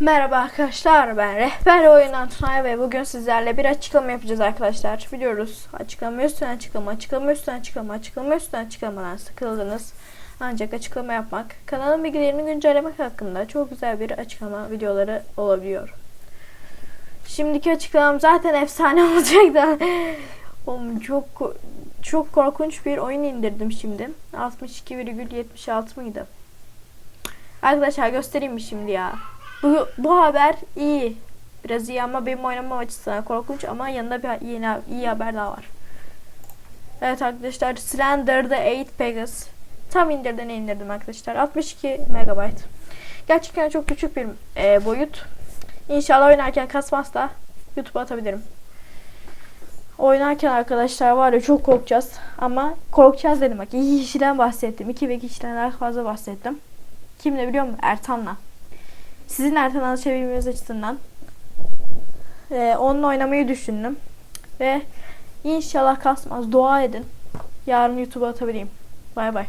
Merhaba arkadaşlar ben rehber oyundan Tunay ve bugün sizlerle bir açıklama yapacağız arkadaşlar. Biliyoruz açıklama üstüne açıklama açıklama üstüne açıklama açıklama üstüne açıklamadan sıkıldınız. Ancak açıklama yapmak kanalın bilgilerini güncellemek hakkında çok güzel bir açıklama videoları olabiliyor. Şimdiki açıklamam zaten efsane olacak da Oğlum çok çok korkunç bir oyun indirdim şimdi. 62,76 mıydı? Arkadaşlar göstereyim mi şimdi ya? Bu, bu haber iyi. Biraz iyi ama benim oynamam açısından korkunç ama yanında bir yeni iyi haber daha var. Evet arkadaşlar Slender the 8 Pegasus tam indirden indirdim arkadaşlar. 62 MB. Gerçekten çok küçük bir e, boyut. İnşallah oynarken kasmazsa YouTube'a atabilirim. Oynarken arkadaşlar var ya çok korkacağız. Ama korkacağız dedim bak. İki kişiden bahsettim. İki ve kişiden daha fazla bahsettim. Kimle biliyor musun? Ertan'la. Sizin Ertan'ı çevirmeniz açısından e, onunla oynamayı düşündüm. Ve inşallah kasmaz. Dua edin. Yarın YouTube'a atabileyim. Bay bay.